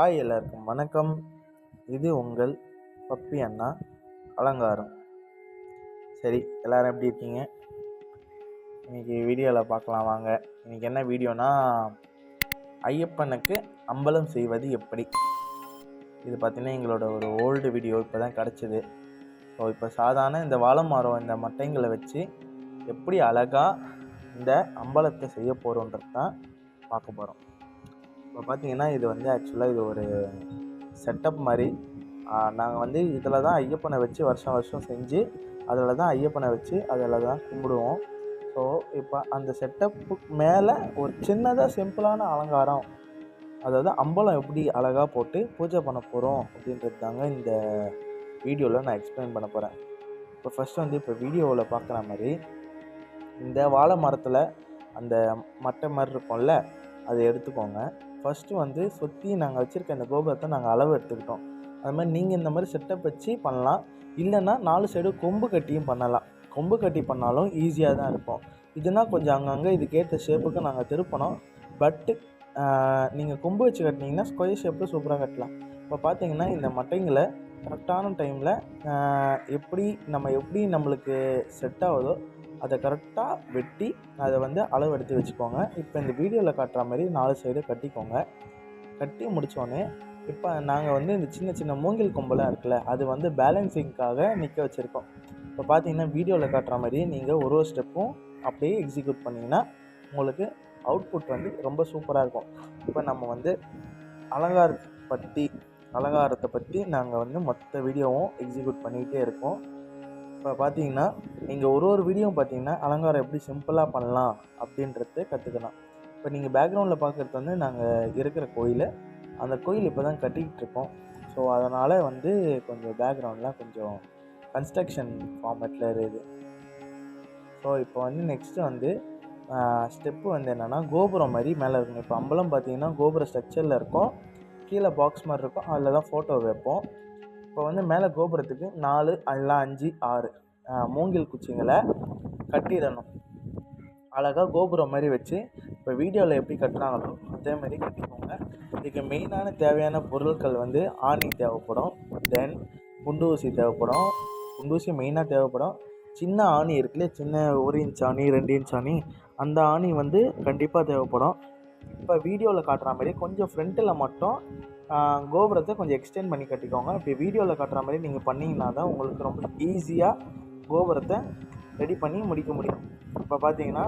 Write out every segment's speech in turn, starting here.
Hi எல்லாருக்கும் வணக்கம். இது உங்கள் பப்பி அண்ணா அலங்காரம். சரி எல்லோரும் எப்படி இருக்கீங்க? இன்றைக்கி வீடியோவில் பார்க்கலாம் வாங்க. இன்றைக்கி என்ன வீடியோனா ஐயப்பனுக்கு அம்பலம் செய்வது எப்படி? இது பார்த்திங்கன்னா எங்களோட ஒரு ஓல்டு வீடியோ இப்போ தான் கிடச்சிது. ஸோ இப்போ சாதாரண இந்த வாழை மரம் இந்த மட்டைங்களை வச்சு எப்படி அழகாக இந்த அம்பலத்தை செய்ய போகிறோன்றது தான் பார்க்க போகிறோம் இப்போ பார்த்தீங்கன்னா இது வந்து ஆக்சுவலாக இது ஒரு செட்டப் மாதிரி. நாங்கள் வந்து இதில் தான் ஐயப்பனை வச்சு வருஷம் வருஷம் செஞ்சு அதில் தான் ஐயப்பனை வச்சு அதில் தான் கும்பிடுவோம். ஸோ இப்போ அந்த செட்டப்புக்கு மேலே ஒரு சின்னதாக சிம்பிளான அலங்காரம் அதாவது அம்பலம் எப்படி அழகாக போட்டு பூஜை பண்ண போகிறோம் அப்படின்றது தாங்க இந்த வீடியோவில் நான் எக்ஸ்பிளைன் பண்ண போகிறேன் இப்போ ஃபஸ்ட் வந்து இப்போ வீடியோவில் பார்க்குற மாதிரி இந்த வாழை மரத்தில் அந்த மட்டை மாதிரி இருக்கும்ல அதை எடுத்துக்கோங்க. ஃபஸ்ட்டு வந்து சுற்றி நாங்கள் வச்சுருக்க இந்த கோபுரத்தை நாங்கள் அளவு எடுத்துக்கிட்டோம். அது மாதிரி நீங்கள் இந்த மாதிரி செட்டப் வச்சு பண்ணலாம். இல்லைன்னா நாலு சைடு கொம்பு கட்டியும் பண்ணலாம். கொம்பு கட்டி பண்ணாலும் ஈஸியாக தான் இருக்கும். இதுனா கொஞ்சம் அங்கங்கே இதுக்கேற்ற ஷேப்புக்கு நாங்கள் திருப்பணும். பட்டு நீங்கள் கொம்பு வச்சு கட்டினீங்கன்னா ஸ்கொயர் ஷேப்பில் சூப்பராக கட்டலாம். இப்போ பார்த்தீங்கன்னா இந்த மட்டைங்களை கரெக்டான டைமில் எப்படி நம்ம எப்படி நம்மளுக்கு செட் ஆகுதோ அதை கரெக்டாக வெட்டி அதை வந்து அளவு எடுத்து வச்சுக்கோங்க. இப்போ இந்த வீடியோவில் காட்டுற மாதிரி நாலு சைடு கட்டிக்கோங்க. கட்டி முடித்தோடனே இப்போ நாங்கள் வந்து இந்த சின்ன சின்ன மூங்கில் கொம்பெல்லாம் இருக்குல்ல அது வந்து பேலன்சிங்க்காக நிற்க வச்சுருக்கோம். இப்போ பார்த்தீங்கன்னா வீடியோவில் காட்டுற மாதிரி நீங்கள் ஒரு ஒரு ஸ்டெப்பும் அப்படியே எக்ஸிக்யூட் பண்ணிங்கன்னா உங்களுக்கு அவுட்புட் வந்து ரொம்ப சூப்பராக இருக்கும். இப்போ நம்ம வந்து அலங்காரத்தை பற்றி அலங்காரத்தை பற்றி நாங்கள் வந்து மொத்த வீடியோவும் எக்ஸிக்யூட் பண்ணிக்கிட்டே இருக்கோம். இப்போ பார்த்தீங்கன்னா நீங்கள் ஒரு ஒரு வீடியோ பார்த்தீங்கன்னா அலங்காரம் எப்படி சிம்பிளாக பண்ணலாம் அப்படின்றத கற்றுக்கலாம் இப்போ நீங்கள் பேக்ரவுண்டில் பார்க்குறது வந்து நாங்கள் இருக்கிற கோயில். அந்த கோயில் இப்போ தான் கட்டிக்கிட்டு இருக்கோம். ஸோ அதனால் வந்து கொஞ்சம் பேக்ரவுண்ட்லாம் கொஞ்சம் கன்ஸ்ட்ரக்ஷன் ஃபார்மேட்டில் இருக்குது. ஸோ இப்போ வந்து நெக்ஸ்ட்டு வந்து ஸ்டெப்பு வந்து என்னென்னா கோபுரம் மாதிரி மேலே இருக்கும் இப்போ அம்பலம் பார்த்தீங்கன்னா கோபுர ஸ்ட்ரக்சரில் இருக்கும். கீழே பாக்ஸ் மாதிரி இருக்கும். அதில் தான் ஃபோட்டோ வைப்போம். இப்போ வந்து மேலே கோபுரத்துக்கு நாலு அல்ல அஞ்சு ஆறு. மூங்கில் குச்சிங்களை கட்டிடணும். அழகாக கோபுரம் மாதிரி வச்சு இப்போ வீடியோவில் எப்படி கட்டுறாங்களோ அதே மாதிரி கட்டிக்கோங்க. இதுக்கு மெயினான தேவையான பொருட்கள் வந்து ஆணி தேவைப்படும். தென் குண்டு ஊசி தேவைப்படும். குண்டு ஊசி மெயினாக தேவைப்படும். சின்ன ஆணி இருக்குல்ல சின்ன ஒரு இன்ச் ஆணி ரெண்டு இன்ச் ஆணி. அந்த ஆணி வந்து கண்டிப்பாக தேவைப்படும். இப்போ வீடியோவில் காட்டுற மாதிரி கொஞ்சம் ஃப்ரண்ட்டில் மட்டும் கோபுரத்தை கொஞ்சம் எக்ஸ்டெண்ட் பண்ணி கட்டிக்கோங்க. இப்படி வீடியோவில் காட்டுற மாதிரி நீங்கள் பண்ணிங்கன்னா தான் உங்களுக்கு ரொம்ப ஈஸியாக கோபுரத்தை ரெடி பண்ணி முடிக்க முடியும். இப்போ பார்த்தீங்கன்னா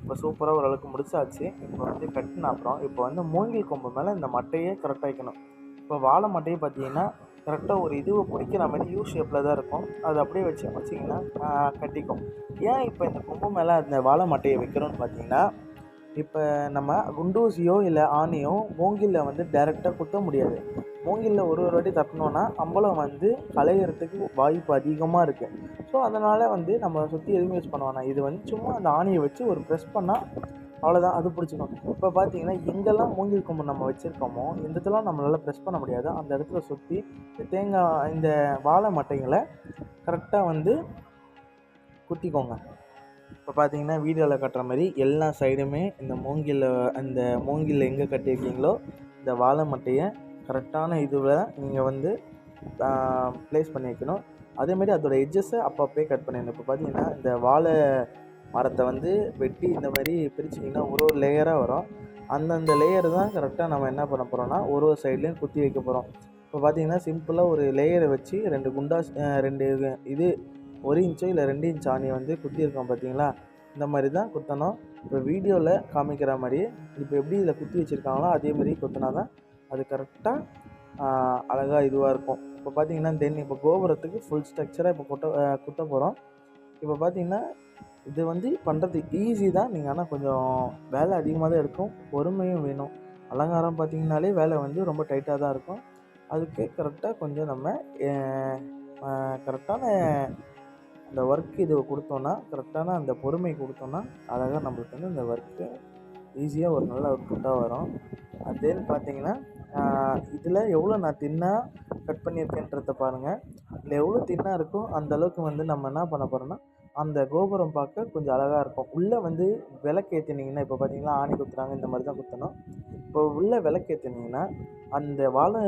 இப்போ சூப்பராக ஓரளவுக்கு முடிச்சாச்சு. இப்போ வந்து கட்டின அப்புறம் இப்போ வந்து மூங்கில் கொம்பு மேலே இந்த மட்டையே கரெக்டாக வைக்கணும். இப்போ வாழை மட்டையை பார்த்தீங்கன்னா கரெக்டாக ஒரு இதுவை பிடிக்கிற மாதிரி யூ ஷேப்பில் தான் இருக்கும். அது அப்படியே வச்சு வச்சிங்கன்னா கட்டிக்கும். ஏன் இப்போ இந்த கொம்பு மேலே அந்த வாழை மட்டையை வைக்கிறோன்னு பார்த்தீங்கன்னா இப்போ நம்ம குண்டூசியோ இல்லை ஆணியோ மூங்கிலில் வந்து டைரெக்டாக குத்த முடியாது. மூங்கிலில் ஒரு ஒரு வாட்டி தட்டினோன்னா அம்பளம் வந்து கலையிறதுக்கு வாய்ப்பு அதிகமாக இருக்குது ஸோ அதனால் வந்து நம்ம சுற்றி எதுவுமே யூஸ் பண்ணுவோம்னா இது வந்து சும்மா அந்த ஆணியை வச்சு ஒரு ப்ரெஸ் பண்ணால் அவ்வளோதான் அது பிடிச்சிக்கும். இப்போ பார்த்தீங்கன்னா எங்கெல்லாம் மூங்கில் கொம்பு நம்ம வச்சுருக்கோமோ இந்த இடத்துலாம் நம்மளால் ப்ரெஸ் பண்ண முடியாது. அந்த இடத்துல சுற்றி தேங்காய் இந்த வாழை மட்டைங்களை கரெக்டாக வந்து குத்திக்கோங்க. இப்போ பார்த்தீங்கன்னா வீடியோவில் கட்டுற மாதிரி எல்லா சைடுமே இந்த மூங்கில் அந்த மூங்கில் எங்கே கட்டியிருக்கீங்களோ இந்த வாழை மட்டையை கரெக்டான இதுவில் நீங்கள் வந்து ப்ளேஸ் பண்ணி வைக்கணும். அதேமாரி அதோடய எட்ஜஸை அப்பப்பே கட் பண்ணிடணும். இப்போ பார்த்தீங்கன்னா இந்த வாழை மரத்தை வந்து வெட்டி இந்த மாதிரி பிரிச்சிங்கன்னா ஒரு ஒரு லேயராக வரும். அந்தந்த லேயர் தான் கரெக்டாக நம்ம என்ன பண்ண போகிறோம்னா ஒரு ஒரு சைட்லேயும் குத்தி வைக்க போகிறோம் இப்போ பார்த்தீங்கன்னா சிம்பிளாக ஒரு லேயரை வச்சு ரெண்டு குண்டாஸ் ரெண்டு இது ஒரு இன்ச்சோ இல்லை ரெண்டு இன்ச் ஆணி வந்து குத்தியிருக்கோம் பார்த்தீங்களா? இந்த மாதிரி தான் குத்தணும். இப்போ வீடியோவில் காமிக்கிற மாதிரி இப்போ எப்படி இதில் குத்தி வச்சுருக்காங்களோ அதே மாதிரி குத்தினா தான் அது கரெக்டாக அழகாக இதுவாக இருக்கும். இப்போ பார்த்தீங்கன்னா தென் இப்போ கோபுரத்துக்கு ஃபுல் ஸ்ட்ரக்சராக இப்போ குட்ட குத்த போகிறோம் இப்போ பார்த்தீங்கன்னா இது வந்து பண்ணுறது ஈஸி தான். நீங்கள் ஆனால் கொஞ்சம் வேலை அதிகமாக தான் இருக்கும் பொறுமையும் வேணும். அலங்காரம் பார்த்தீங்கனாலே வேலை வந்து ரொம்ப டைட்டாக தான் இருக்கும். அதுக்கு கரெக்டாக கொஞ்சம் நம்ம கரெக்டான இந்த ஒர்க் இது கொடுத்தோன்னா கரெக்டான அந்த பொறுமை கொடுத்தோன்னா அழகாக நம்மளுக்கு வந்து இந்த ஒர்க்கு ஈஸியாக ஒரு நல்ல அவுட்புட்டாக வரும். அதேன்னு பார்த்தீங்கன்னா இதில் எவ்வளோ நான் தின்னாக கட் பண்ணியிருக்கேன்றத பாருங்கள் இதில் எவ்வளோ தின்னாக இருக்கோ அந்தளவுக்கு வந்து நம்ம என்ன பண்ண போகிறோம்னா அந்த கோபுரம் பார்க்க கொஞ்சம் அழகாக இருக்கும். உள்ளே வந்து விளக்கு ஏற்றுனீங்கன்னா இப்போ பார்த்தீங்கன்னா ஆணி குத்துறாங்க இந்த மாதிரி தான் குத்தணும். இப்போ உள்ளே விளக்கு ஏற்றுனீங்கன்னா அந்த வாழை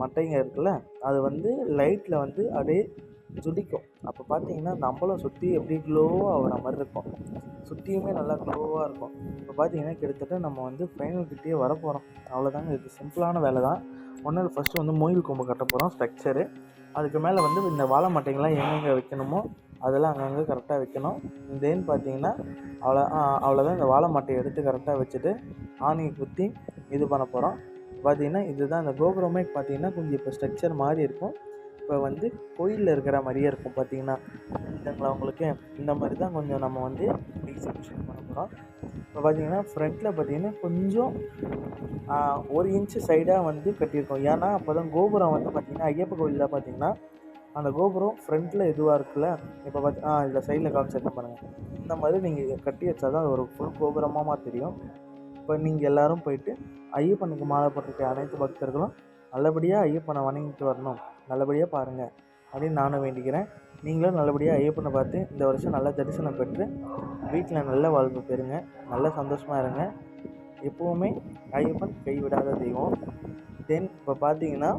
மட்டைங்க இருக்குல்ல அது வந்து லைட்டில் வந்து அப்படியே ஜொலிக்கும். அப்போ பார்த்தீங்கன்னா நம்மளும் சுற்றி அப்படியே க்ளோவாக ஆகிற மாதிரி இருக்கும். சுற்றியுமே நல்லா க்ளோவாக இருக்கும். இப்போ பார்த்தீங்கன்னா கிட்டத்தட்ட நம்ம வந்து ஃபைனல் கிட்டேயே வர போகிறோம் அவ்வளோதாங்க இது சிம்பிளான வேலை தான் ஒன்றில் ஃபஸ்ட்டு வந்து மொயில் கொம்பு கட்ட போகிறோம் ஸ்ட்ரக்சரு அதுக்கு மேலே வந்து இந்த வாழை மட்டைங்கள்லாம் எங்கெங்கே வைக்கணுமோ அதெல்லாம் அங்கங்கே கரெக்டாக வைக்கணும். தென் பார்த்தீங்கன்னா அவ்வளோ அவ்வளோதான் இந்த வாழை மட்டையை எடுத்து கரெக்டாக வச்சுட்டு ஆணியை குத்தி இது பண்ண போகிறோம் பார்த்தீங்கன்னா இதுதான் இந்த கோபுரமே. பார்த்தீங்கன்னா கொஞ்சம் இப்போ ஸ்ட்ரக்சர் மாதிரி இருக்கும். இப்போ வந்து கோயிலில் இருக்கிற மாதிரியே இருக்கும் பார்த்தீங்கன்னா. இதுங்களா உங்களுக்கு? இந்த மாதிரி தான் கொஞ்சம் நம்ம வந்து எக்ஸிபிஷன் பண்ண போகிறோம் இப்போ பார்த்தீங்கன்னா ஃப்ரண்ட்டில் பார்த்தீங்கன்னா கொஞ்சம் ஒரு இன்ச்சு சைடாக வந்து கட்டியிருக்கோம். ஏன்னா அப்போ தான் கோபுரம் வந்து பார்த்திங்கன்னா ஐயப்ப கோயிலில் பார்த்தீங்கன்னா அந்த கோபுரம் ஃப்ரண்ட்டில் இதுவாக இருக்குல்ல? இப்போ பார்த்து ஆ இதில் சைடில் காமிச்சிருக்கேன் பாருங்கள் இந்த மாதிரி நீங்கள் கட்டி வச்சா தான் அது ஒரு ஃபுல் கோபுரமாக தெரியும். இப்போ நீங்கள் எல்லாரும் போயிட்டு ஐயப்பனுக்கு மாலை போட்டிருக்க அனைத்து பக்தர்களும் நல்லபடியாக ஐயப்பனை வணங்கிட்டு வரணும். நல்லபடியாக பாருங்கள் அப்படின்னு நானும் வேண்டிக்கிறேன். நீங்களும் நல்லபடியாக ஐயப்பனை பார்த்து இந்த வருஷம் நல்ல தரிசனம் பெற்று வீட்டில் நல்ல வாழ்வு பெறுங்க. நல்ல சந்தோஷமாக இருங்க. எப்போவுமே ஐயப்பன் கைவிடாத தெய்வம். தென் இப்போ பார்த்தீங்கன்னா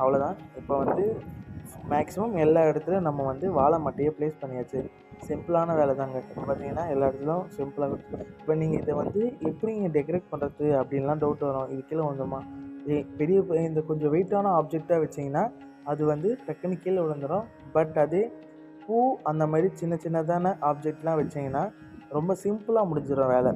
அவ்வளோதான் இப்போ வந்து மேக்ஸிமம் எல்லா இடத்துலையும் நம்ம வந்து வாழை மட்டையை ப்ளேஸ் பண்ணியாச்சு. சிம்பிளான வேலை தாங்க இப்போ பார்த்தீங்கன்னா எல்லா இடத்துலையும் சிம்பிளாக இப்போ நீங்கள் இதை வந்து எப்படி நீங்கள் டெக்கரேட் பண்ணுறது அப்படின்லாம் டவுட் வரும். இது கீழே வந்துமா பெரிய இந்த கொஞ்சம் வெயிட்டான ஆப்ஜெக்டாக வச்சிங்கன்னா அது வந்து டக்குன்னு கீழே விழுந்துடும் பட் அது பூ அந்த மாதிரி சின்ன சின்னதான ஆப்ஜெக்ட்லாம் வச்சிங்கன்னா ரொம்ப சிம்பிளாக முடிஞ்சிடும் வேலை.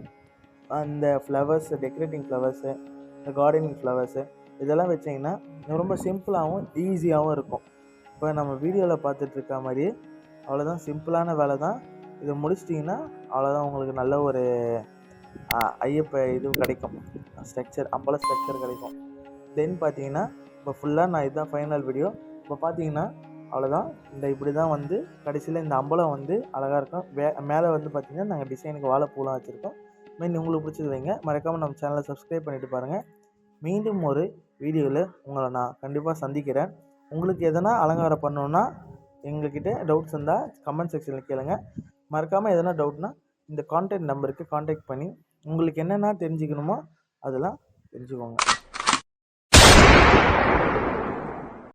அந்த ஃப்ளவர்ஸ் டெக்கரேட்டிங் ஃப்ளவர்ஸு இந்த கார்டனிங் ஃப்ளவர்ஸு இதெல்லாம் வச்சிங்கன்னா ரொம்ப சிம்பிளாகவும் ஈஸியாகவும் இருக்கும். இப்போ நம்ம வீடியோவில் பார்த்துட்டு இருக்க அவ்வளோதான் சிம்பிளான வேலை தான். இதை முடிச்சிட்டிங்கன்னா அவ்வளோதான் உங்களுக்கு நல்ல ஒரு ஐயப்ப இது கிடைக்கும். ஸ்ட்ரக்சர் அம்பல ஸ்ட்ரக்சர் கிடைக்கும். தென் பார்த்தீங்கன்னா இப்போ ஃபுல்லாக நான் இதுதான் ஃபைனல் வீடியோ இப்போ பார்த்தீங்கன்னா அவ்வளோதான் இந்த இப்படி தான் வந்து கடைசியில் இந்த அம்பலம் வந்து அழகாக இருக்கும். வே மேலே வந்து பார்த்தீங்கன்னா நாங்கள் டிசைனுக்கு வாழைப்பூலாம் வச்சுருக்கோம். மீன் உங்களுக்கு பிடிச்சது வைங்க. மறக்காமல் நம்ம சேனலை சப்ஸ்கிரைப் பண்ணிவிட்டு பாருங்கள் மீண்டும் ஒரு வீடியோவில் உங்களை நான் கண்டிப்பாக சந்திக்கிறேன். உங்களுக்கு எதனா அலங்காரம் பண்ணணுன்னா எங்ககிட்ட டவுட்ஸ் இருந்தால் கமெண்ட் செக்ஷனில் கேளுங்க. மறக்காமல் எதனா டவுட்னா இந்த கான்டாக்ட் நம்பருக்கு காண்டாக்ட் பண்ணி உங்களுக்கு என்னென்ன தெரிஞ்சுக்கணுமோ அதெல்லாம் தெரிஞ்சுக்கோங்க.